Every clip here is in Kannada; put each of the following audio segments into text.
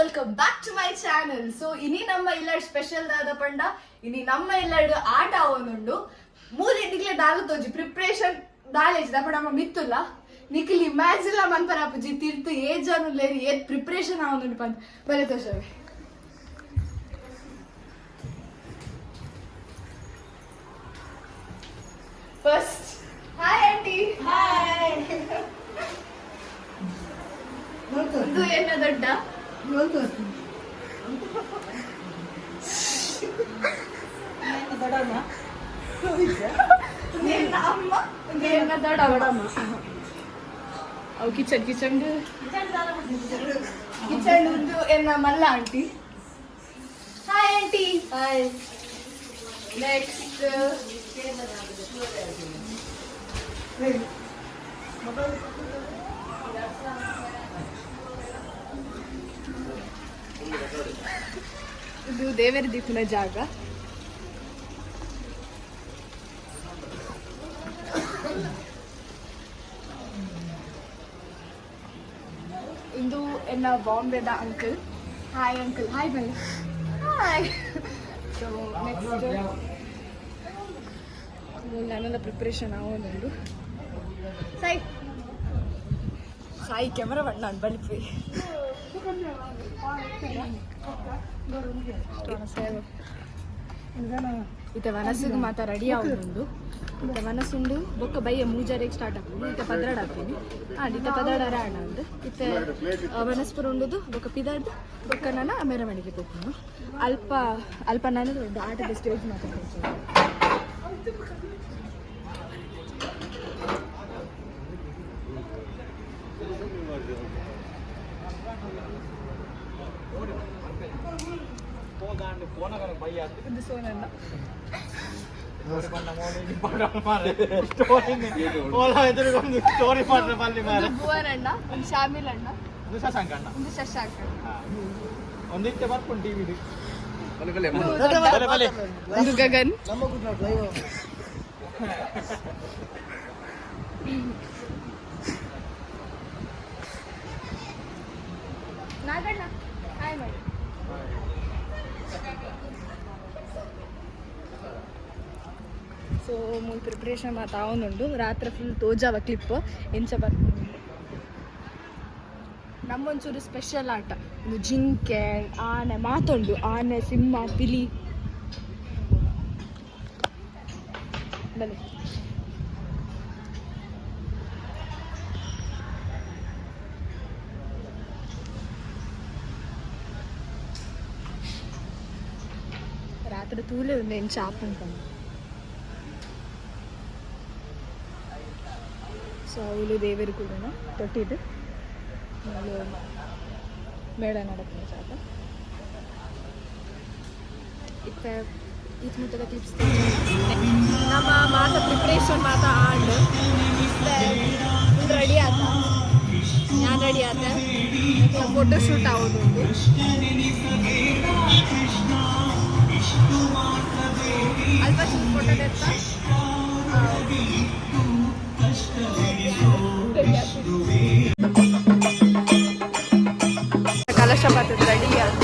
Welcome back to my channel so ಇನಿ ನಮ್ಮ ಇಲ್ಲಾಡ್ ಸ್ಪೆಷಲ್ ದಾದ ಪಂಡ ಇನಿ ನಮ್ಮ ಇಲ್ಲಾಡ್ ಆಟ ಅವನುಂಡು ಮೂಲೆ ನಿಕ್ಲೆ ದಾಲು ತೋಜಿ ಪ್ರಿಪ್ರೇಷನ್ ದಾಲೇಜ್ ದಪ ನಮ್ಮ ಮಿತ್ತುಲ್ಲ ನಿಖಿಲ್ ಇಲ್ಲ ಮನ್ಪರ ಅಪ್ಪಜಿ ತಿರ್ತು ಏಜ್ ಅನ್ನು ಲೇರಿ ಏತ್ ಪ್ರಿಪ್ರೇಷನ್ ಅವನುಂಡು ಪಂದ್ ಬಲೆ ತೋಷವೆ ಫಸ್ಟ್ ಹಾಯ್ ಆಂಟಿ ಹಾಯ್ ಇದು ಏನ ದೊಡ್ಡ ನಿನ್ನ ಅಮ್ಮ ನಿನ್ನ ದೊಡ್ಡಮ್ಮ ಅವು ಕಿಚನ್ ಕಿಚನ್ ಕಿಚನ್ ಒಂದು ಎನ್ನ ಮಲ್ಲ aunty hi aunty hi next ಇದು ದೇವರ ದೀಪನ ಜಾಗ. ಇಂದು ಎನ್ನ ಬಾಂಬೆದ ಅಂಕಲ್. ಹಾಯ್ ಅಂಕಲ್ ಹಾಯ್ ಬನ್ನಿ ಹಾಯ್ ಸೊ ನೆಕ್ಸ್ಟ್ ನನ್ನೆಲ್ಲ ಪ್ರಿಪ್ರೇಷನ್ ಆಗೋದು ಸಾಯಿ ಸಾಯಿ ಕ್ಯಾಮರಾ ಬಣ್ಣ ನಾನು ಬಲಿಪಿ ಇತ ವನಸಿಗೆ ಮಾತ ರೆಡಿ ಇತ ವನಸುಂಡು ಬೊಕ್ಕ ಬಯ್ಯ ಮೂಜಾರಿಗೆ ಸ್ಟಾರ್ಟ್ ಆಗ್ತದೆ. ಇತ ಪದ್ರಾಡ ಹಾಕ್ತೀನಿ. ಹಾಂ ಇತ ಪದ್ರಾಡ ರಾಣ ಉಂಡು. ಇತ ವನಸ್ಪುರ ಉಂಡುದು ಬೊಕ್ಕ ಪಿದಾಡ್ ಬೊಕ್ಕ ನಾನು ಮೆರವಣಿಗೆ ಹೋಗ್ತೀನಿ ಅಲ್ಪ ಅಲ್ಪ ನಾನು ದೊಡ್ಡ ಆಟದ ಸ್ಟೇಜ್ ಮಾತಾಡ್ತೀನಿ ಸ್ಟೋರಿ ಮಾಡ್ರೆ ಬಲ್ಲಿ ಮಾರ ಒಂದು ಭುವನಣ್ಣ ಒಂದು ಶಾಮಿಲ್ ಅಣ್ಣ ಇದು ಶಶಾಂಕ ಅಣ್ಣ ಒಂದು ಶಶಾಂಕ್ ಅಣ್ಣ ಒಂದಿತ್ತೆ ಬರ್ಕೊಂಡು ಟಿವಿ ಇದು ಬಲೆ ಬಲೆ ಒಂದು ಗಗನ್ ನಾಗಣ್ಣ ಸೊ ಮೂಲ್ ಪ್ರಿಪ್ರೇಷನ್ ಮಾತು ಅವನುಂಡು ರಾತ್ರಿ ಫುಲ್ ತೋಜಾವ ಕ್ಲಿಪ್ ಎಂಚ ಬರ್ತೀನಿ ನಮ್ಮೊಂಚೂರು ಸ್ಪೆಷಲ್ ಆಟ ಇದು ಜಿಂಕೆ ಆನೆ ಮಾತುಂಡು ಆನೆ ಸಿಂಹ ಪಿಲಿ ಬನ್ನಿ రాత్రి తూలే ఉంది నేను షాప్ అనుకోండి ಸೊ ಇಲ್ಲಿ ದೇವರು ಕೂಡ ತೊಟ್ಟಿದ್ದು. ಮೇಳ ನಡಕ್ಕಿನ ಜಾಗ. ಇತ್ತ ಈತ ಮುಟ್ಟದ ಕ್ಲಿಪ್ಸ್ ನಮ್ಮ ಮಾತ ಪ್ರಿಪ್ರೇಷನ್ ಮಾತ ಆಂಡ್. ರೆಡಿ ಆತ ನಾನು ರೆಡಿ ಆತ ಫೋಟೋ ಶೂಟ್ ಆಗೋದು ಅಲ್ಪ ಫೋಟೋ ಕಲಶ ಬರ್ತದೆ ರೆಡಿ ಆತ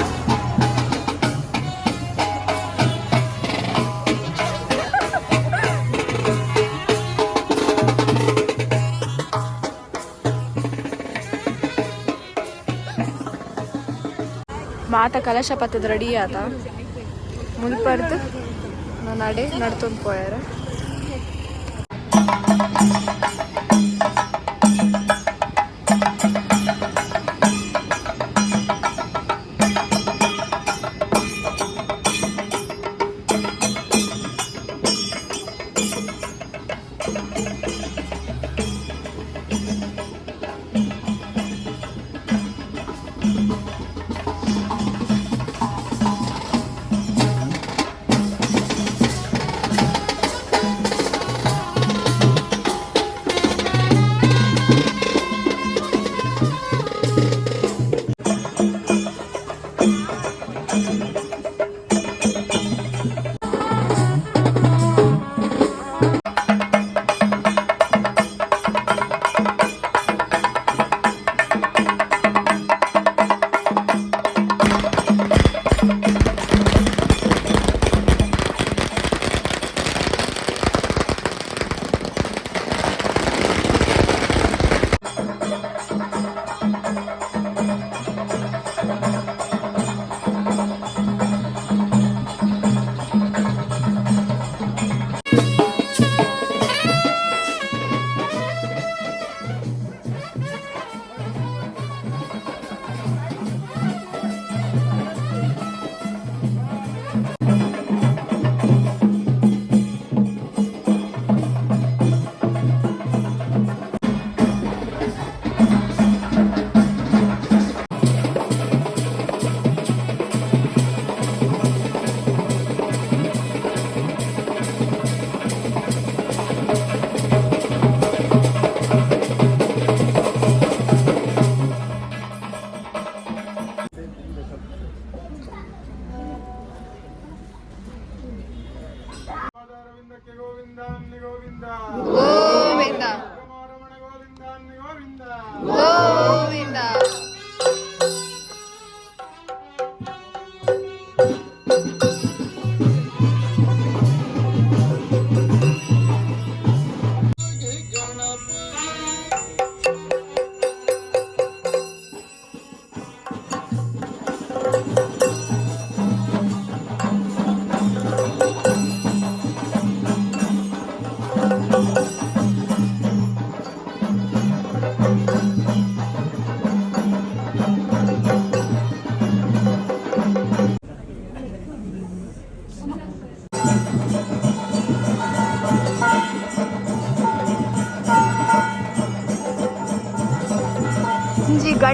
ಮಾತ ಕಲಶ ಪತ್ತದ ರೆಡಿ ಆತ. ಮುನ್ಪರ್ದು ನಡೆ ನಡ್ತೊಂದು ಪೋಯಾರ. Thank you.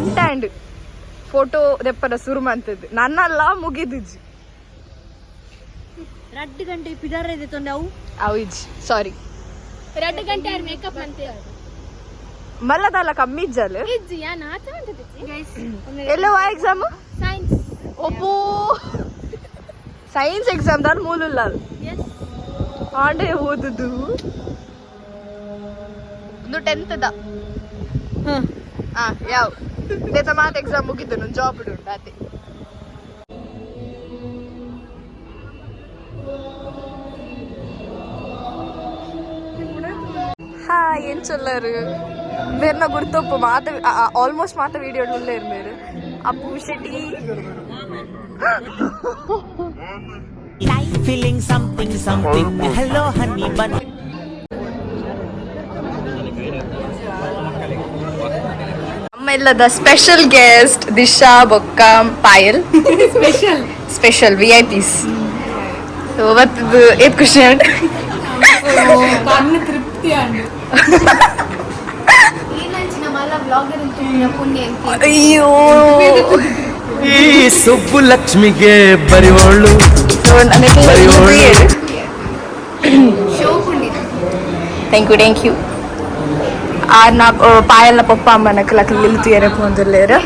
ಇಂಜಿ ಹ್ಯಾಂಡ್ ಫೋಟೋ ದೆಪ್ಪರ ಶುರು ಮಂತದ್ದು ನನ್ನಲ್ಲ ಮುಗಿದಿಜ್ಜಿ. ರಡ್ಡು ಗಂಟೆ ಪಿದಾರ ಇದೆ ತೊಂಡೆ ಅವು? ಅವು ಇಜ್ಜಿ ಸಾರಿ ರಡ್ಡು ಗಂಟೆ ಯಾರು ಮೇಕಪ್ ಅಂತೆ ಮಲ್ಲದಲ್ಲ ಕಮ್ಮಿ ಇಜ್ಜಲ್ ಇಜ್ಜಿ ಯಾ ನಾಚ ಎಕ್ಸಾಮ್ ಸೈನ್ಸ್ ಒಪ್ಪು. ಸೈನ್ಸ್ ಎಕ್ಸಾಮ್ ದಾನ್ ಮೂಲಲ್ಲ ಯೆಸ್ ಆಂಡೆ ಓದುದು. ಒಂದು ಟೆಂತ್ ದ. ಹಾ ಯಾವ ದೇತ ಮಾತ ಎಕ್ಸಾಮ್ ಮುಗಿದ್ದು ನಾನು ಜಾಬ್ ಉಂಟು ಅದೇ ಹಾ ಏನ್ ಚೊಲ್ಲರು ಬೇರ್ನ ಗುರ್ತೊಪ್ಪು ಮಾತ ಆಲ್ಮೋಸ್ಟ್ ಮಾತ video ಉಳ್ಳೇ ಇರ್ಬೇರು Appu Shetty feeling something something hello honey bun ನಮ್ಮ ಇಲ್ಲದ ಸ್ಪೆಷಲ್ ಗೆಸ್ಟ್ ದಿಶಾ ಬೊಕ್ಕ Payal. Special special V I Ps ಅವತ್ತದು ಏತ್ ಖುಷಿ ಉಂಟು. ತೃಪ್ತಿ ಮಲ್ಲ ಬ್ಲಾಗರ್ ಅಂತ. ಅಯ್ಯೋ. ಈ ಸುಬ್ಬು ಲಕ್ಷ್ಮಿಗೆ ಬರಿವೋಳು. ಶೋ ಪುಣ್ಯ ಥ್ಯಾಂಕ್ ಯು ಥ್ಯಾಂಕ್ ಯು ಆ ನಾ ಪಾಯಲ್ನ ಪಪ್ಪ ಅಮ್ಮನ ಕಲಕ್ ನಿಲ್ತು ಎರೆ ಪೋಂದುಲ್ಲೇರು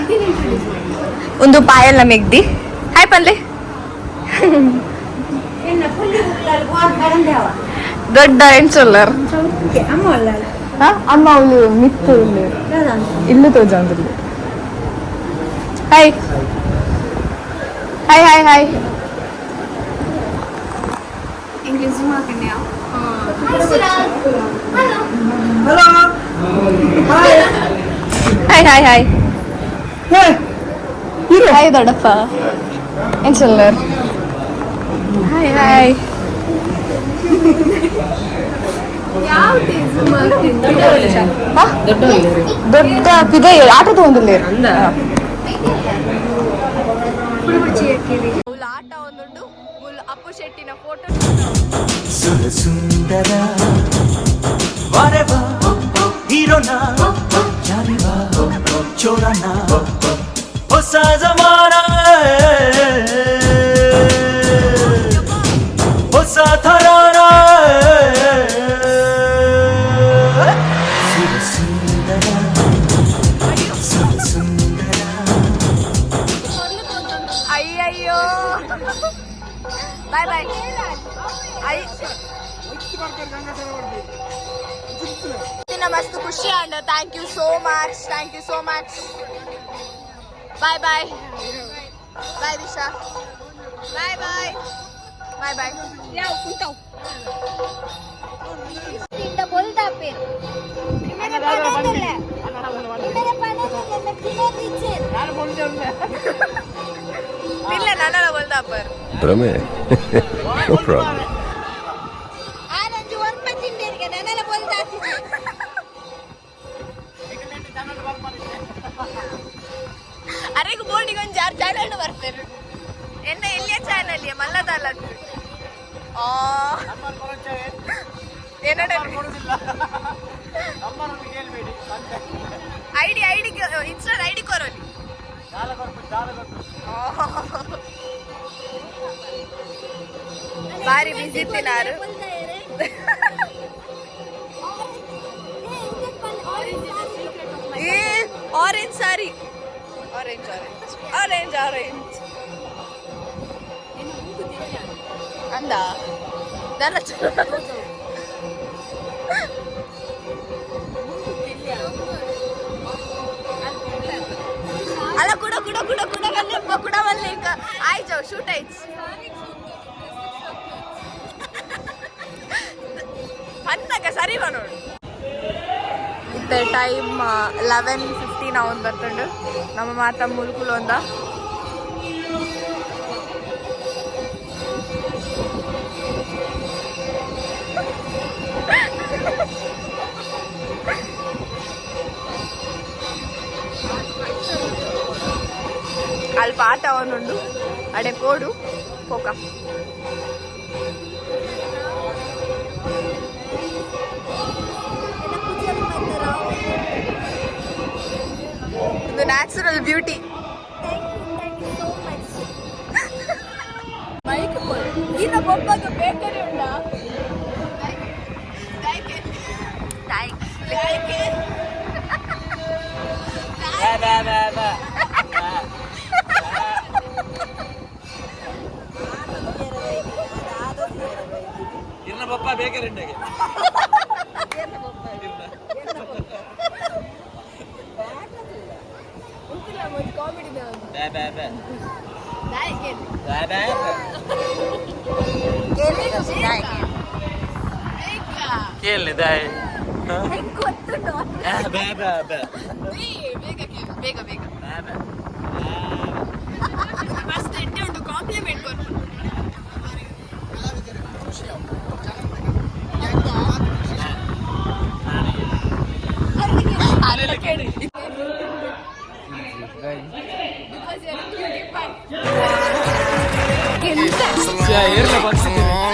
ಒಂದು ಪಾಯಲ್ನ ಮೆಗ್ದಿ ಹಾಯ್ ಪಲ್ಲೆ ದೊಡ್ಡ ಎಣ್ಸೊಲ್ಲರ್ ಅಮ್ಮ ಅವಳು ಮಿತ್ತು ಇಲ್ಲು ತೋಜಂದಿಲ್ಲ hi hi hi hi English ಮಾಕನ್ಯ hi hi hi hi ದೊಡ್ಡಪ್ಪ ಏನ್ ಸಲ್ಲರ್ ಹಾಯ್ ಹಾಯ್ ದೊಡ್ಡ ಪಿದೆ ಆಟದ ಒಂದಿಲ್ಲ ಆಟ ಒಂದುಂಡು ಮುಲ್ ಅಪ್ಪು ಶೆಟ್ಟಿನ ಫೋಟೋ 일어나 자리와 졸아나 벗사자마라 벗사타라라 అయ్యయ్యో బాయ్ బాయ్ అయ్యి ಮಸ್ತ್ ಖುಷಿ and thank you so much thank you so much bye bye bye Disha bye bye bye bye ಯಾವ ಕುಂತಾವ್ ತಿಂಡ ಬೋಲ್ತಾ ಪೇರು ನಿಮಗೆ ಪಣದಲ್ಲ ನಿಮಗೆ ಪಣದಲ್ಲ ಮೆಕ್ಕಿನ ಟೀಚರ್ ಇಲ್ಲ ನನ್ನಲ್ಲ ಬೋಲ್ದಾಪರ್ ಭ್ರಮೆ ನೋ ಪ್ರಾಬ್ಲಮ್ ಆನಂಜು ಎಲ್ಲಿಯ ಚಾನಲ್ ಮಲ್ಲದಲ್ಲ ಆ ಏನಡ ನಂಬರ್ ಒಂದು ಕೇಳಬೇಡಿ ಐಡಿ ಐಡಿ ಇನ್ಸ್ಟಾ ಐಡಿ ಕೊರೋಲಿ ಜಾಲ ಕೊಟ್ಟು ಜಾಲ ಕೊಟ್ಟು ಬಾರಿ ಬಿಸಿ ತಿನ್ನಾರು ಏ ಆರೆಂಜ್ ಸಾರಿ orange orange orange orange ಅಂದ ದಾರ ಅಲ್ಲ ಕೂಡ ಕೂಡ ಕೂಡ ಬಲ್ಲಿ ಕೂಡ ಬಲ್ಲಿ ಈಗ ಆಯ್ತು ಶೂಟ್ ಆಯ್ತು. ಅಂದಾಗ ಸರಿ ನೋಡು. ಇತ್ತೆ ಟೈಮ್ ಲೆವೆನ್ ಫಿಫ್ಟೀನ್ ಅವನ್ ಬರ್ತುಂಡು ನಮ್ಮ ಮಾತ ಮುಲ್ಕುಲು ಒಂದ? ಅಲ್ಲಿ ಪಾಠ ಅವನುಂಡು ಅಡೆ ಕೋಡು ಪೋಕ. ಇದು ನ್ಯಾಚುರಲ್ ಬ್ಯೂಟಿ ಮೈಕ್ ಇನ್ನ ಬೇಕರಿ ಉಂಟಾ ಬಾ ಬಾ ಬಾ ಇರ್ನ ಪಪ್ಪ ಬೇಕರಿಂಡೆಗೆ ಕಾಮಿಡಿ ಬಾ. ಬಾ ಬಾ ಬಾ. ಬಾ ಬಾ ಕೇಳಿ ದಾಯ್ ಬೇಗ ಬೇಗ ಮಸ್ತ್ ಎಡ್ಡೆ ಉಂಟು ಕಾಂಪ್ಲಿಮೆಂಟ್ ಕೊಟ್ಟು ಏರ್ಲ ಬಗ್ಸಿದ್ದೀನಿ ನಮ್ಮ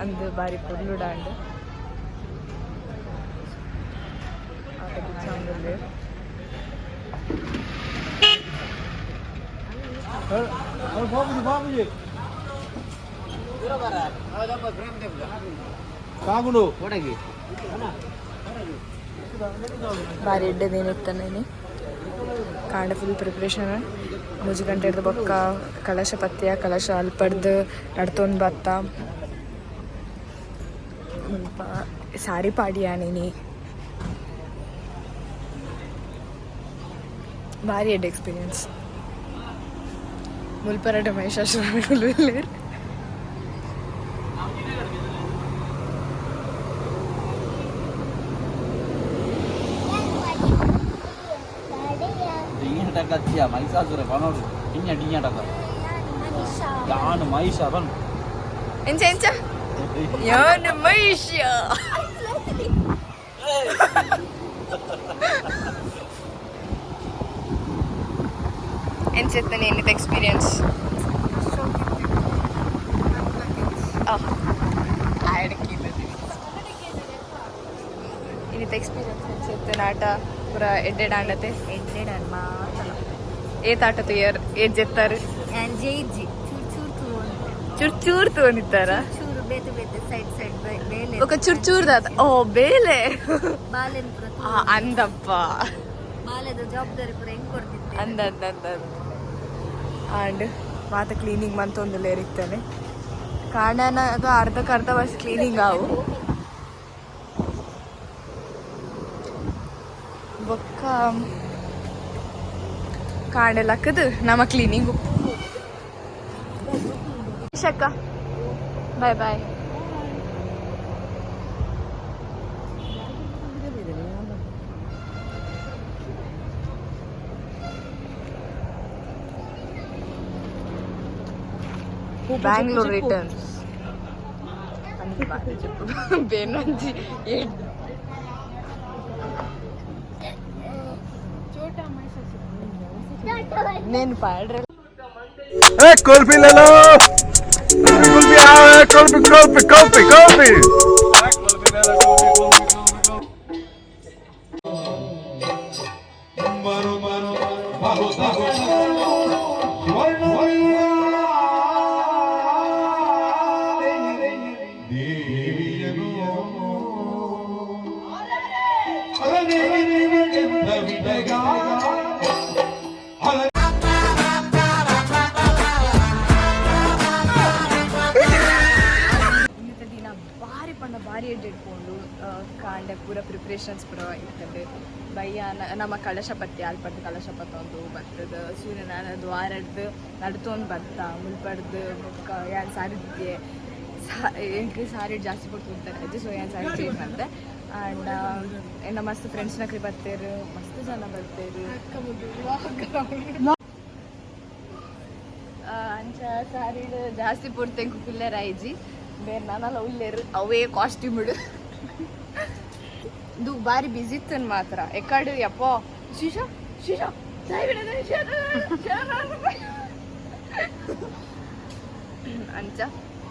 ಅಂದು ಬಾರಿ ಪುರ್ಲುಡಾಂಡ್ ಆಟಕ್ಕೆ ಚಾಂದುಲ್ಲೇರು ಬಾರಿ ಎಡ್ಡೆದೇನಿತ್ತಾನೆ ಕಾಂಡ ಫುಲ್ ಪ್ರಿಪ್ರೇಷನ್ ಮುಜಿ ಗಂಟೆ ಹಿಡ್ದು ಬೊಕ್ಕ ಕಲಶ ಪತ್ಯ ಕಲಶ ಅಲ್ಪಡ್ದು ನಡ್ತೊಂದು ಬತ್ತ സാരി പാടിയാണ് ഇനി. ഭാര്യയുടെ എക്സ്പീരിയൻസ് മുൽപ്പരട്ട് മഹിഷാശ്രമികളിൽ கட்சியா மகிஷாசுர பணோடு டிஞ்சா டிஞ்சாடா யானு மகிஷா தான் எஞ்சா எஞ்சா ಯಾನು ಮಹಿಷ ಎಂಚೆತ್ತನೆ ಏನಿದೆ ಎಕ್ಸ್ಪೀರಿಯನ್ಸ್ ಇನ್ನಿತ ಎಕ್ಸ್ಪೀರಿಯನ್ಸ್ ಎಂಚೆತ್ತು ನಾಟ ಪೂರ ಎಡ್ಡೆಡ್ ಆಂಡತೆ ಎಡ್ಡೆಡನ್ ಮಾತಲ್ಲ ಏತ್ ಆಟ ತುಯರ್ ಏತ್ ಜೆತ್ತಾರು ಚೂರ್ ಚೂರ್ ತೂ ಚೂರ್ ಚೂರ್ ಚೂರು ಬೇತೆ ಬೇತೆ ಸೈಡ್ ಸೈಡ್ ಬೇಲೆ ఒక ದಾದ ಓ ಬೇಲೆ. ಬಾಲೆನ್ ಪುರ ಆ, ಅಂದಪ್ಪ. ಬಾಲೆದ ಜವಾಬ್ದಾರಿ ಪುರ ಹೆಂಗ್ ಕೊಡ್ತಿದ್ದೆ? ಅಂದ ಅಂದ ಅಂದ. ಆಂಡ್ ಮಾತ ಕ್ಲೀನಿಂಗ್ ಮಂತೊಂದುಲ್ಲ ಇರಿತ್ತೇನೆ ಕಾಣನ ಅದು ಅರ್ಧಕ್ಕೆ ಅರ್ಧ ವರ್ಷ ಕ್ಲೀನಿಂಗ್ ಆವು. ಬೊಕ್ಕ ಕಾಣಲಕ್ಕದು ನಮ್ಮ ಕ್ಲೀನಿಂಗ್ ಶಕ್ಕ बाय बाय బెంగళూరు రిటర్న్స్ అందుకే బాగా చెప్పు బేన్ నుంచి నేను పాడరే కోల్పిల్లలో will be our coffee, coffee, coffee, ಪೂರ ಬರೋ ಇರ್ತದೆ ಬಯ್ಯ ನಮ್ಮ ಕಳಶಪತಿ ಆಲ್ಪಟ್ಟು ಕಳಶಪತಿ ಒಂದು ಬರ್ತದ. ಸೂರ್ಯನಾರಾಯಣ ದ್ವಾರದ್ದು ನಡ್ತೊಂದು ಬತ್ತ ಮುಲ್ಪಡ್ದು ಬೊಕ್ಕ ಏನು ಸಾರಿದ್ದೆ ಸಾ ಸಾರಿ ಜಾಸ್ತಿ ಕೊಟ್ಟು ಹೋಗ್ತಾರೆ ಸೊ ಏನು ಸಾರಿ ಚೇಂಜ್ ಮಾಡ್ತೆ ಆ್ಯಂಡ್ ಇನ್ನು ಮಸ್ತ್ ಫ್ರೆಂಡ್ಸ್ ನಕ್ರಿ ಬರ್ತೇರು, ಮಸ್ತ್ ಜನ ಬರ್ತೇರು. ಅಂಚ ಸಾರಿ ಜಾಸ್ತಿ ಪೂರ್ತಿ ಕುಲ್ಲರ್ ಐಜಿ ಬೇರೆ ನಾನಲ್ಲ ಉಲ್ಲೇರು, ಅವೇ ಕಾಸ್ಟ್ಯೂಮ್ ಇಡು ಇದು ಬಾರಿ ಬಿಸಿ ಇತ್ತು ಮಾತ್ರ. ಎಕಡು ಯಪ್ಪೋ. ಶಿಶ ಶಿಶ. ಅಂಚ,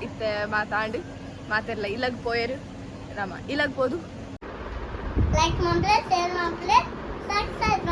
ಇತ್ತೆ ಮಾತಾಡಿ. ಮಾತೆಲ್ಲ ಇಲ್ಲಗ್ ಪೋಯರು. ರಾಮ ಇಲ್ಲಗ್ ಪೋದು. ಲೈಕ್ ಮಾಡ್ರೆ ಶೇರ್ ಮಾಡ್ರೆ ಸಬ್ಸ್ಕ್ರೈಬ್